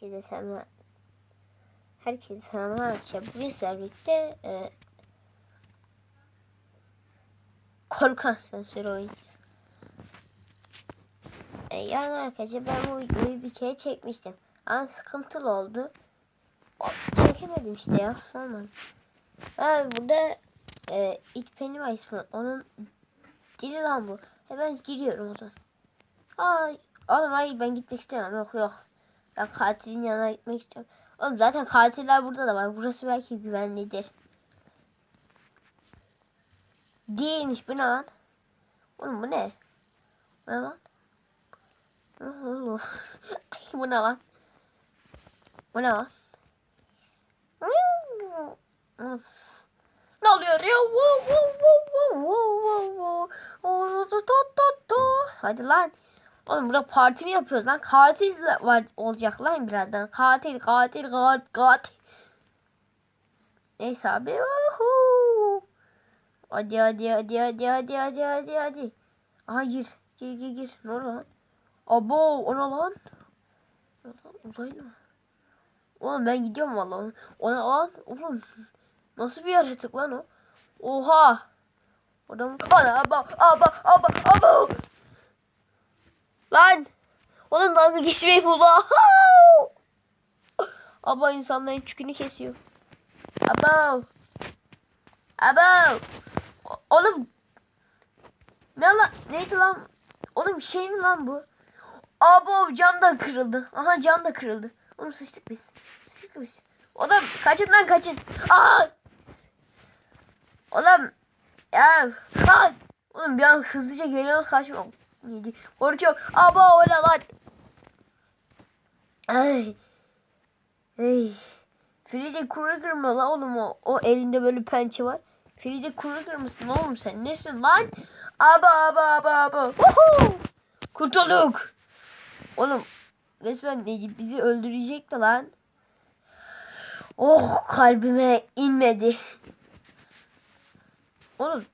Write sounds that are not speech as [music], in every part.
Herkese selam. Herkese selamlar arkadaşlar. Bugün sizlerle birlikte e, korku asansörü oynayacağız. E, yani arkadaşlar ben bu videoyu bir kere çekmiştim. Ama sıkıntılı oldu. O- Çekemedim işte ya. Sonra. Ha, burada e, It Pennywise mı? Onun dili lan bu. Hemen giriyorum o zaman. Ay, oğlum hayır ben gitmek istemem. Yok yok. Ben katilin yanına gitmek istiyorum. Oğlum zaten katiller burada da var. Burası belki güvenlidir. Değilmiş bu ne lan? Oğlum bu ne? Bu ne lan? Oğlum. bu ne lan? Bu ne lan? Ne oluyor ya? Wow, wow, wow, wow, wow, wow, wow. Oh. Hadi lan. Oğlum burada parti mi yapıyoruz lan? Katil var olacak lan birazdan. Katil, katil, katil, katil. Neyse abi. Woohoo. Hadi hadi hadi hadi hadi hadi hadi hadi. Aha gir. Gir gir gir. Ne oldu lan? Abo ona lan. Lan uzaylı mı? Oğlum ben gidiyorum vallahi. Ona lan. Oğlum. Nasıl bir yaratık lan o? Oha. Adam ana aba aba aba aba. Lan. Onun dalga geçmeyi buldu. [laughs] Aba insanların çükünü kesiyor. Aba. Aba. Oğlum. Ne lan? Neydi lan? Oğlum şey mi lan bu? Abo cam da kırıldı. Aha cam da kırıldı. Oğlum sıçtık biz. Sıçtık biz. Oğlum kaçın lan kaçın. Aa! Oğlum ya kaç. Oğlum bir an hızlıca geliyor kaçma. Neydi? Korkuyorum. Aba o ne lan? Ay. Hey. Freddy Krueger mı lan oğlum o? O elinde böyle pençe var. Freddy Krueger mısın oğlum sen? Nesin lan? Aba aba aba aba. Woohoo! Kurtulduk. Oğlum resmen Necip bizi öldürecekti lan. Oh kalbime inmedi. Oğlum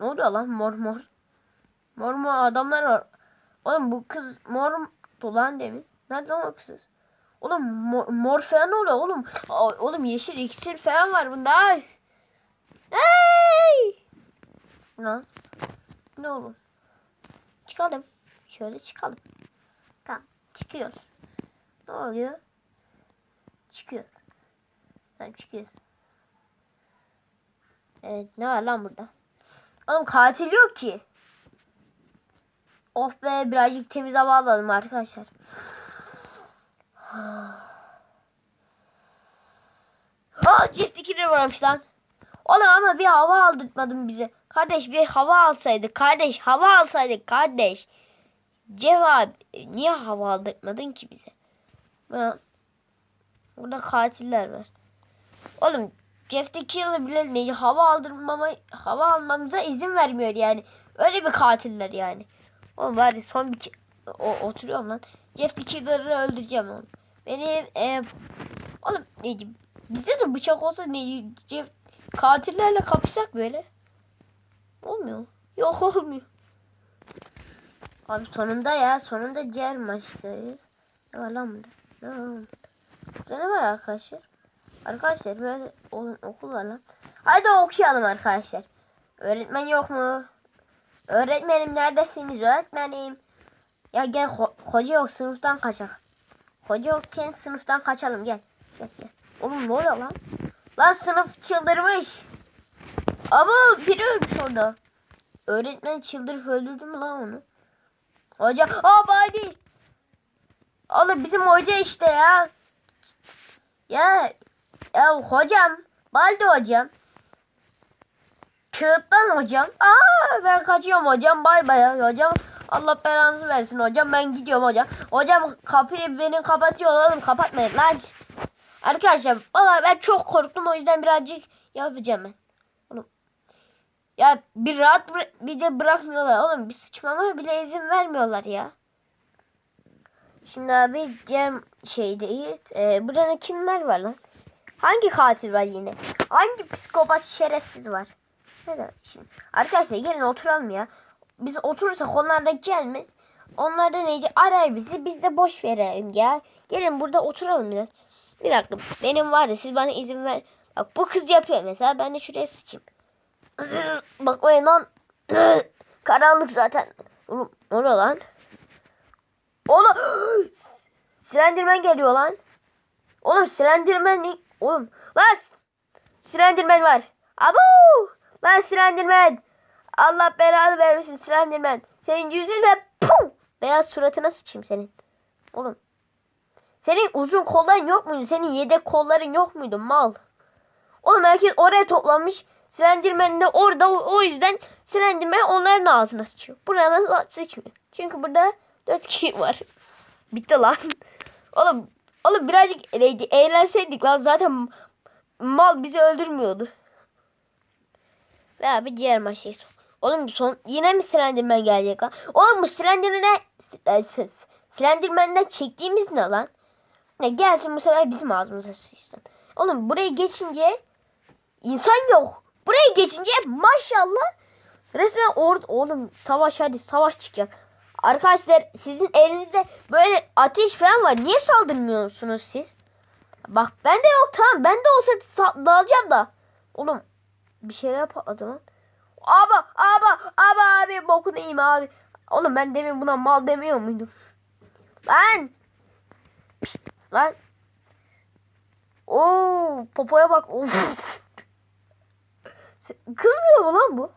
ne oluyor lan mor mor. Mor mor adamlar var. Oğlum bu kız mor dolan demin. Nerede o kız? Oğlum mor, mor falan oluyor oğlum? Oğlum yeşil iksir falan var bunda. Ay. Hey! Ne? Ne oğlum? Çıkalım. Şöyle çıkalım. Tamam çıkıyoruz. Ne oluyor? Çıkıyoruz. Tamam çıkıyoruz. Evet ne var lan burada? Oğlum katil yok ki. Of be birazcık temiz hava alalım arkadaşlar. Aa jet ikili varmış lan. Oğlum ama bir hava aldırtmadın bize. Kardeş bir hava alsaydık. Kardeş hava alsaydık kardeş. Cevap niye hava aldırtmadın ki bize? Ha. Burada katiller var. Oğlum Jeff the Killer bile ne hava aldırmama hava almamıza izin vermiyor yani. Öyle bir katiller yani. Oğlum bari son bir ke- o, oturuyorum lan. Jeff Killer'ı öldüreceğim oğlum. Benim e, oğlum ne bize de bıçak olsa ne Jeff katillerle kapışsak böyle. Olmuyor. Yok olmuyor. Abi sonunda ya sonunda diğer maçtayız. Ne var lan burada? Ne var lan burada? Ne var arkadaşlar? Arkadaşlar böyle okul var lan. Haydi okuyalım arkadaşlar. Öğretmen yok mu? Öğretmenim neredesiniz öğretmenim? Ya gel ho- hoca yok sınıftan kaçak. Hoca yokken sınıftan kaçalım gel. Gel gel. Oğlum ne oluyor lan? Lan sınıf çıldırmış. Ama biri ölmüş orada. Öğretmen çıldırıp öldürdü mü lan onu? Hoca, aa Badi. Oğlum bizim hoca işte ya. Ya, ya hocam, Baldi hocam. Kağıttan hocam. Aa ben kaçıyorum hocam. Bay bay hocam. Allah belanızı versin hocam. Ben gidiyorum hocam. Hocam kapıyı beni kapatıyor oğlum. Kapatmayın lan. Arkadaşlar valla ben çok korktum o yüzden birazcık yapacağım ben. Oğlum. Ya bir rahat bir de bırakmıyorlar oğlum. Bir sıçmama bile izin vermiyorlar ya. Şimdi abi diğer şeydeyiz. Ee, burada kimler var lan? Hangi katil var yine? Hangi psikopat şerefsiz var? Neden? Şimdi arkadaşlar gelin oturalım ya. Biz oturursak onlar da gelmez. Onlar da neydi? Arar bizi. Biz de boş verelim ya. Gelin burada oturalım biraz. Bir dakika. Benim var ya siz bana izin ver. Bak bu kız yapıyor mesela. Ben de şuraya sıçayım. [clears throat] Bakmayın lan. [clears throat] Karanlık zaten. Oğlum ne lan? Oğlum. [gasps] Silendirmen geliyor lan. Oğlum silendirmen ne? Oğlum. Lan. Silendirmen var. Abu. Lan silendirmen. Allah belanı vermesin silendirmen. Senin yüzüne pum. Beyaz suratına sıçayım senin. Oğlum. Senin uzun kolların yok muydu? Senin yedek kolların yok muydu mal? Oğlum herkes oraya toplanmış. Silendirmen de orada o, yüzden silendirmen onların ağzına sıçıyor. Buraya sıçmıyor. Çünkü burada dört kişi var. [laughs] Bitti lan. [laughs] Oğlum, oğlum birazcık eğlenseydik lan zaten mal bizi öldürmüyordu. Ve abi diğer maçtayız. Oğlum son yine mi Slenderman gelecek lan? Oğlum bu Slenderman'e Slenderman'den çektiğimiz ne lan? Ne gelsin bu sefer bizim ağzımıza sıçsın. Oğlum buraya geçince insan yok. Buraya geçince maşallah resmen orada oğlum savaş hadi savaş çıkacak. Arkadaşlar sizin elinizde böyle ateş falan var. Niye saldırmıyorsunuz siz? Bak ben de yok tamam ben de olsa sa- dalacağım da. Oğlum bir şeyler patladı lan. Abi abi abi abi bokunu yiyeyim abi. Oğlum ben demin buna mal demiyor muydum? Lan. Pişt, lan. Oo popoya bak. Of. Kızmıyor mu lan bu?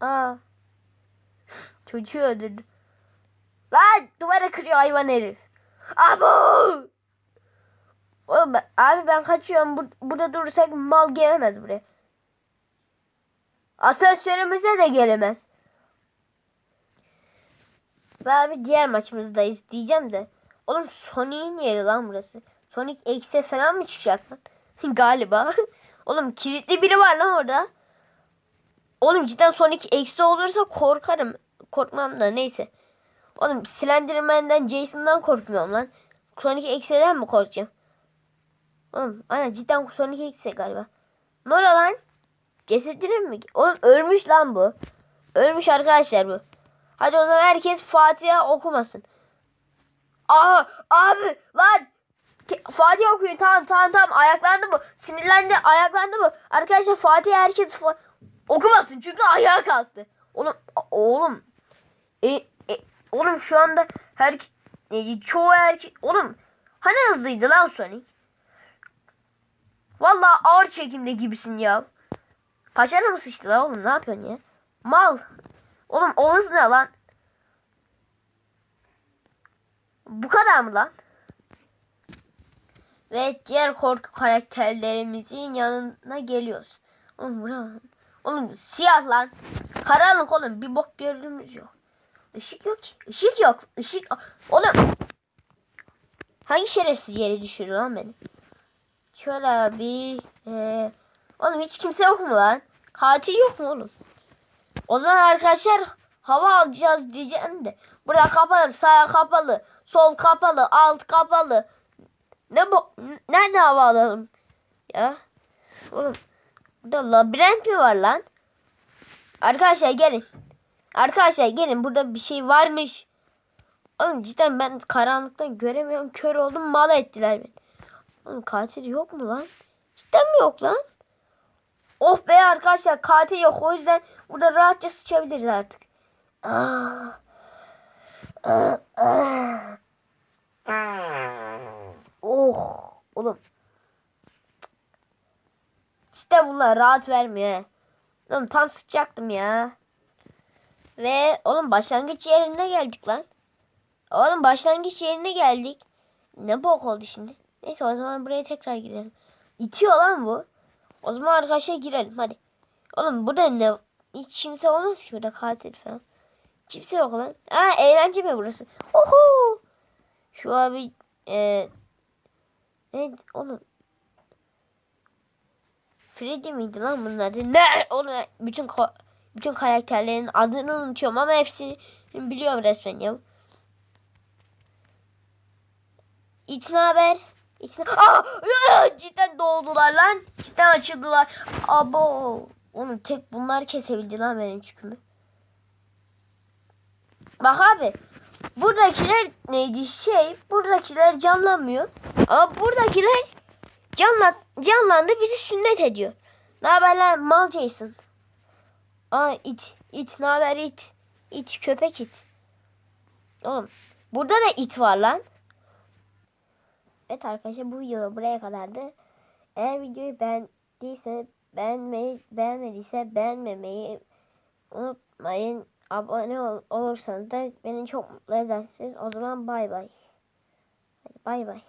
Aa. Çocuğu öldürdü. Lan duvara kırıyor hayvan herif. Abo. Oğlum ben, abi ben kaçıyorum. Bur- burada durursak mal gelemez buraya. Asansörümüze de gelemez. Ve abi diğer maçımızdayız diyeceğim de. Oğlum Sonic'in yeri lan burası. Sonic X'e falan mı çıkacak lan? [laughs] Galiba. [laughs] Oğlum kilitli biri var lan orada. Oğlum cidden Sonic X'e olursa korkarım. Korkmam da neyse. Oğlum Slenderman'den Jason'dan korkmuyorum lan. Sonic X'den mi korkacağım? Oğlum aynen cidden Sonic X'e galiba. Ne oluyor lan? Cesedine mi? Oğlum ölmüş lan bu. Ölmüş arkadaşlar bu. Hadi o zaman herkes Fatiha okumasın. Aa abi lan Fatih okuyun tamam tamam tamam ayaklandı bu. Sinirlendi ayaklandı bu. Arkadaşlar Fatih herkes fa- okumasın çünkü ayağa kalktı. Oğlum oğlum. E, e, oğlum şu anda her e, çoğu erkek oğlum hani hızlıydı lan Sonic? Vallahi ağır çekimde gibisin ya. Paçana mı sıçtı lan oğlum ne yapıyorsun ya? Mal. Oğlum o hız ne lan? Bu kadar mı lan? Ve diğer korku karakterlerimizin yanına geliyoruz. Oğlum bu ne lan? Oğlum siyah lan. Karanlık oğlum bir bok gördüğümüz yok. Işık yok ki. Işık yok. Işık. Oğlum. Hangi şerefsiz yere düşürüyor lan beni? Şöyle abi. Ee, oğlum hiç kimse yok mu lan? Katil yok mu oğlum? O zaman arkadaşlar hava alacağız diyeceğim de. Bura kapalı, sağ kapalı, sol kapalı, alt kapalı. Ne bu? Nerede hava alalım? Ya. Oğlum. Burada labirent mi var lan? Arkadaşlar gelin. Arkadaşlar gelin burada bir şey varmış. Oğlum cidden ben karanlıktan göremiyorum. Kör oldum mal ettiler beni. Oğlum katil yok mu lan? Cidden mi yok lan? Oh be arkadaşlar katil yok. O yüzden burada rahatça sıçabiliriz artık. Ah. Oh. Oğlum. İşte bunlar rahat vermiyor. Oğlum tam sıçacaktım ya. Ve oğlum başlangıç yerine geldik lan. Oğlum başlangıç yerine geldik. Ne bok oldu şimdi. Neyse o zaman buraya tekrar girelim. İtiyor lan bu. O zaman arkadaşlar girelim hadi. Oğlum burada ne? Hiç kimse olmaz ki burada katil falan. Kimse yok lan. Aa eğlence mi burası? Oho. Şu abi e, ne oğlum Freddy miydi lan bunlar? Ne? Onu bütün bütün karakterlerin adını unutuyorum ama hepsini biliyorum resmen ya. İtin haber. İtin Aa! Cidden doğdular lan. Cidden açıldılar. Abo. Onu tek bunlar kesebildi lan benim çükümü. Bak abi. Buradakiler neydi şey? Buradakiler canlanmıyor. Ama buradakiler canlan canlandı bizi sünnet ediyor. Ne haber lan mal Jason? Aa it. it ne haber it? İt köpek it. Oğlum burada da it var lan. Evet arkadaşlar bu video buraya kadardı. Eğer videoyu beğendiyse beğenmeyi beğenmediyse beğenmemeyi unutmayın. Abone ol, olursanız da beni çok mutlu edersiniz. O zaman bay bay. Bay bay.